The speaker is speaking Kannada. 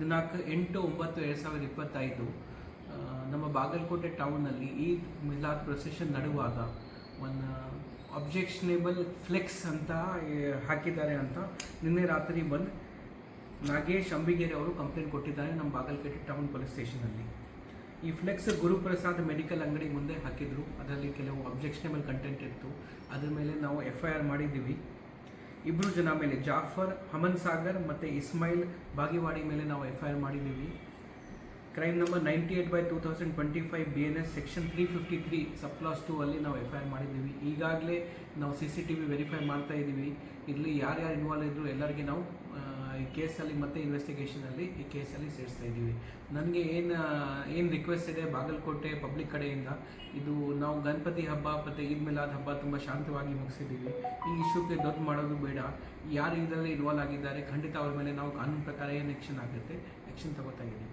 ದಿನಾಂಕ ಎಂಟು ಒಂಬತ್ತು ಎರಡು ಸಾವಿರದ ಇಪ್ಪತ್ತೈದು ನಮ್ಮ ಬಾಗಲಕೋಟೆ ಟೌನಲ್ಲಿ ಈದ್ ಮಿಲಾದ್ ಪ್ರೊಸೆಷನ್ ನಡುವಾಗ ಒಂದು ಅಬ್ಜೆಕ್ಷನೇಬಲ್ ಫ್ಲೆಕ್ಸ್ ಅಂತ ಹಾಕಿದ್ದಾರೆ ಅಂತ ನಿನ್ನೆ ರಾತ್ರಿ ಬಂದು ನಾಗೇಶ್ ಅಂಬಿಗೇರಿ ಅವರು ಕಂಪ್ಲೇಂಟ್ ಕೊಟ್ಟಿದ್ದಾರೆ ನಮ್ಮ ಬಾಗಲಕೋಟೆ ಟೌನ್ ಪೊಲೀಸ್ ಸ್ಟೇಷನಲ್ಲಿ ಈ ಫ್ಲೆಕ್ಸ್ ಗುರುಪ್ರಸಾದ್ ಮೆಡಿಕಲ್ ಅಂಗಡಿ ಮುಂದೆ ಹಾಕಿದ್ರು. ಅದರಲ್ಲಿ ಕೆಲವು ಅಬ್ಜೆಕ್ಷನೇಬಲ್ ಕಂಟೆಂಟ್ ಇತ್ತು. ಅದ್ರ ಮೇಲೆ ನಾವು ಎಫ್ ಐ ಆರ್ ಮಾಡಿದ್ದೀವಿ. ಇಬ್ಬರು ಜನ ಮೇಲೆ ಜಾಫರ್ ಹಮನ್ ಸಾಗರ್ ಮತ್ತು ಇಸ್ಮಾಯಿಲ್ ಬಾಗಿವಾಡಿ ಮೇಲೆ ನಾವು ಎಫ್ ಐ ಆರ್ ಮಾಡಿದ್ದೀವಿ. Crime number ninety eight by two thousand twenty five B N S section three fifty three sub clause two ಅಲ್ಲಿ ನಾವು ಎಫ್ ಐ ಆರ್ ಮಾಡಿದ್ದೀವಿ. ಈಗಾಗಲೇ ನಾವು C C T V verify ಮಾಡ್ತಾ ಇದ್ದೀವಿ. ಇಲ್ಲಿ ಯಾರ್ಯಾರು ಇನ್ವಾಲ್ವ್ ಇದ್ದರು ಎಲ್ಲರಿಗೆ ನಾವು ಈ ಕೇಸಲ್ಲಿ ಮತ್ತೆ ಇನ್ವೆಸ್ಟಿಗೇಷನಲ್ಲಿ ಈ ಕೇಸಲ್ಲಿ ಸೇರಿಸ್ತಾ ಇದ್ದೀವಿ. ನನಗೆ ಏನು ಏನು ರಿಕ್ವೆಸ್ಟ್ ಇದೆ ಬಾಗಲಕೋಟೆ ಪಬ್ಲಿಕ್ ಕಡೆಯಿಂದ, ಇದು ನಾವು ಗಣಪತಿ ಹಬ್ಬ ಮತ್ತು ಈದ್ ಮಿಲಾದ್ ಹಬ್ಬ ತುಂಬ ಶಾಂತವಾಗಿ ಮುಗಿಸಿದ್ದೀವಿ. ಈ ಇಶ್ಯೂಗೆ ದೊಡ್ಡ ಮಾಡೋದು ಬೇಡ. ಯಾರು ಇದರಲ್ಲಿ ಇನ್ವಾಲ್ವ್ ಆಗಿದ್ದಾರೆ ಖಂಡಿತ ಅವ್ರ ಮೇಲೆ ನಾವು ಕಾನೂನು ಪ್ರಕಾರ ಏನು ಆ್ಯಕ್ಷನ್ ಆಗುತ್ತೆ ಆ್ಯಕ್ಷನ್ ತಗೋತಾ ಇದ್ದೀವಿ.